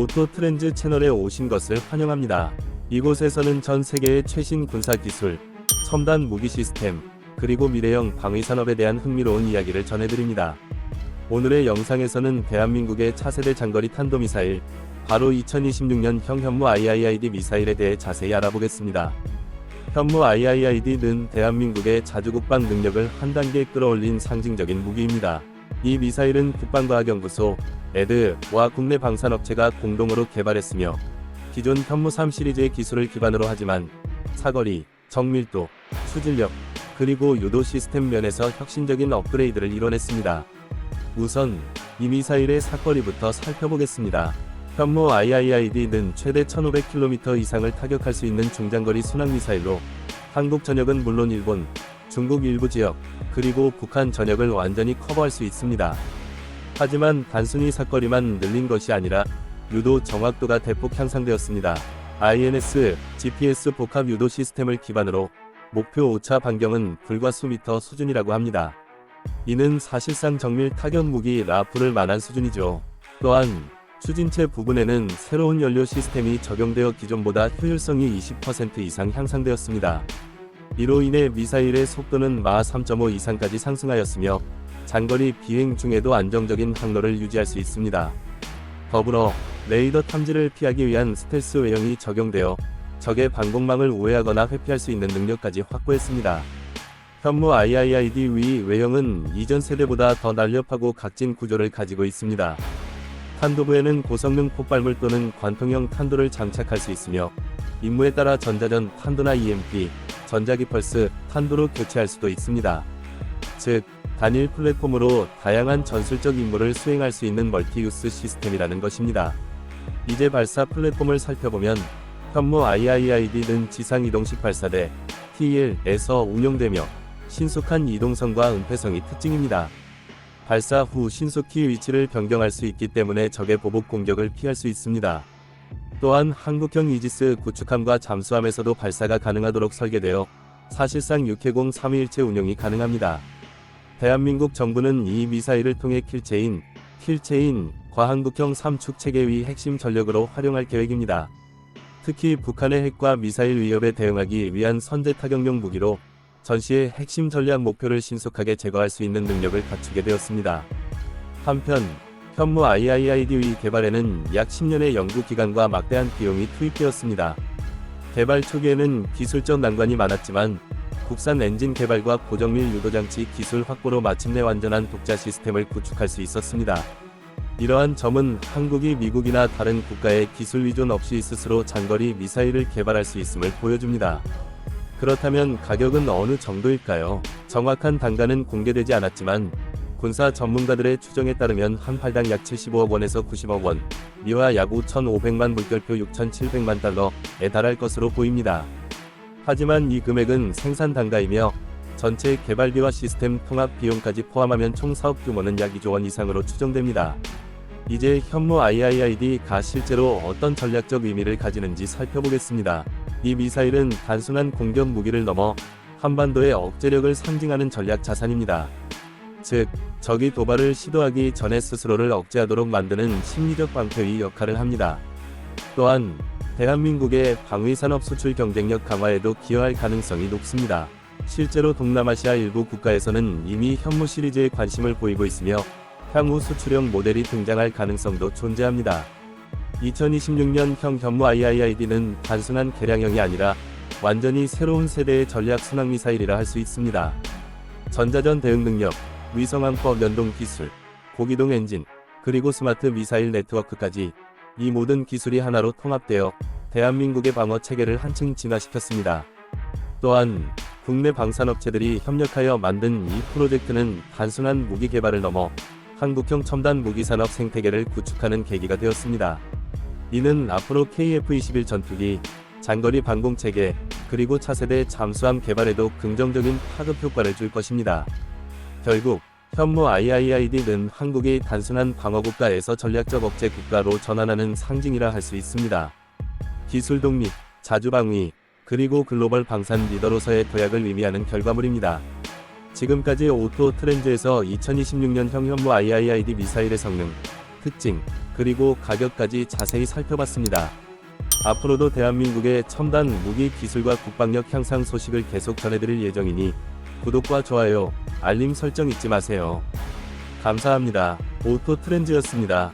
오토 트렌즈 채널에 오신 것을 환영합니다. 이곳에서는 전 세계의 최신 군사 기술, 첨단 무기 시스템, 그리고 미래형 방위 산업에 대한 흥미로운 이야기를 전해드립니다. 오늘의 영상에서는 대한민국의 차세대 장거리 탄도미사일, 바로 2026년형 현무 IIID 미사일에 대해 자세히 알아보겠습니다. 현무 IIID는 대한민국의 자주국방 능력을 한 단계 끌어올린 상징적인 무기입니다. 이 미사일은 국방과학연구소, 에드와 국내 방산업체가 공동으로 개발했으며 기존 현무 3 시리즈의 기술을 기반으로 하지만 사거리, 정밀도, 수질력, 그리고 유도 시스템 면에서 혁신적인 업그레이드를 이뤄냈습니다. 우선 이 미사일의 사거리부터 살펴보겠습니다. 현무 IIID는 최대 1500km 이상을 타격할 수 있는 중장거리 순항 미사일로 한국 전역은 물론 일본, 중국 일부 지역, 그리고 북한 전역을 완전히 커버할 수 있습니다. 하지만 단순히 사거리만 늘린 것이 아니라 유도 정확도가 대폭 향상되었습니다. INS, GPS 복합 유도 시스템을 기반으로 목표 오차 반경은 불과 수미터 수준이라고 합니다. 이는 사실상 정밀 타격 무기 라프를 만한 수준이죠. 또한 추진체 부분에는 새로운 연료 시스템이 적용되어 기존보다 효율성이 20% 이상 향상되었습니다. 이로 인해 미사일의 속도는 마3.5 이상까지 상승하였으며 장거리 비행 중에도 안정적인 항로를 유지할 수 있습니다. 더불어 레이더 탐지를 피하기 위한 스텔스 외형이 적용되어 적의 방공망을 우회하거나 회피할 수 있는 능력까지 확보했습니다. 현무 IIID 위 외형은 이전 세대보다 더 날렵하고 각진 구조를 가지고 있습니다. 탄도부에는 고성능 폭발물 또는 관통형 탄도를 장착할 수 있으며 임무에 따라 전자전 탄도나 EMP, 전자기 펄스, 탄도로 교체할 수도 있습니다. 즉, 단일 플랫폼으로 다양한 전술적 임무를 수행할 수 있는 멀티유스 시스템이라는 것입니다. 이제 발사 플랫폼을 살펴보면 현무 IIID는 지상 이동식 발사대 T1에서 운용되며 신속한 이동성과 은폐성이 특징입니다. 발사 후 신속히 위치를 변경할 수 있기 때문에 적의 보복 공격을 피할 수 있습니다. 또한 한국형 이지스 구축함과 잠수함에서도 발사가 가능하도록 설계되어 사실상 육해공 3위일체 운용이 가능합니다. 대한민국 정부는 이 미사일을 통해 킬체인, 킬체인, 과한국형 3축 체계의 핵심 전력으로 활용할 계획입니다. 특히 북한의 핵과 미사일 위협에 대응하기 위한 선제 타격용 무기로 전시의 핵심 전략 목표를 신속하게 제거할 수 있는 능력을 갖추게 되었습니다. 한편 현무 IIID 개발에는 약 10년의 연구 기간과 막대한 비용이 투입되었습니다. 개발 초기에는 기술적 난관이 많았지만 국산 엔진 개발과 고정밀 유도장치 기술 확보로 마침내 완전한 독자 시스템을 구축할 수 있었습니다. 이러한 점은 한국이 미국이나 다른 국가의 기술 위존 없이 스스로 장거리 미사일을 개발할 수 있음을 보여줍니다. 그렇다면 가격은 어느 정도일까요? 정확한 단가는 공개되지 않았지만 군사 전문가들의 추정에 따르면 한 팔당 약 75억 원에서 90억 원, 미화 약 5,500만 물결표 6,700만 달러에 달할 것으로 보입니다. 하지만 이 금액은 생산 단가이며 전체 개발비와 시스템 통합 비용까지 포함하면 총 사업 규모는 약 2조 원 이상으로 추정됩니다. 이제 현무 IIID가 실제로 어떤 전략적 의미를 가지는지 살펴보겠습니다. 이 미사일은 단순한 공격 무기를 넘어 한반도의 억제력을 상징하는 전략 자산입니다. 즉, 적이 도발을 시도하기 전에 스스로를 억제하도록 만드는 심리적 방패의 역할을 합니다. 또한 대한민국의 방위산업 수출 경쟁력 강화에도 기여할 가능성이 높습니다. 실제로 동남아시아 일부 국가에서는 이미 현무 시리즈에 관심을 보이고 있으며 향후 수출형 모델이 등장할 가능성도 존재합니다. 2026년 형 현무 IIID는 단순한 개량형이 아니라 완전히 새로운 세대의 전략 순항 미사일이라 할 수 있습니다. 전자전 대응 능력, 위성항법 연동 기술, 고기동 엔진, 그리고 스마트 미사일 네트워크까지 이 모든 기술이 하나로 통합되어 대한민국의 방어 체계를 한층 진화시켰습니다. 또한 국내 방산업체들이 협력하여 만든 이 프로젝트는 단순한 무기 개발을 넘어 한국형 첨단 무기 산업 생태계를 구축하는 계기가 되었습니다. 이는 앞으로 KF-21 전투기, 장거리 방공 체계, 그리고 차세대 잠수함 개발에도 긍정적인 파급 효과를 줄 것입니다. 결국 현무 IIID는 한국이 단순한 방어국가에서 전략적 억제 국가로 전환하는 상징이라 할 수 있습니다. 기술 독립, 자주방위, 그리고 글로벌 방산 리더로서의 도약을 의미하는 결과물입니다. 지금까지 오토 트렌드에서 2026년형 현무 IIID 미사일의 성능, 특징, 그리고 가격까지 자세히 살펴봤습니다. 앞으로도 대한민국의 첨단 무기 기술과 국방력 향상 소식을 계속 전해드릴 예정이니 구독과 좋아요, 알림 설정 잊지 마세요. 감사합니다. 오토 트렌즈였습니다.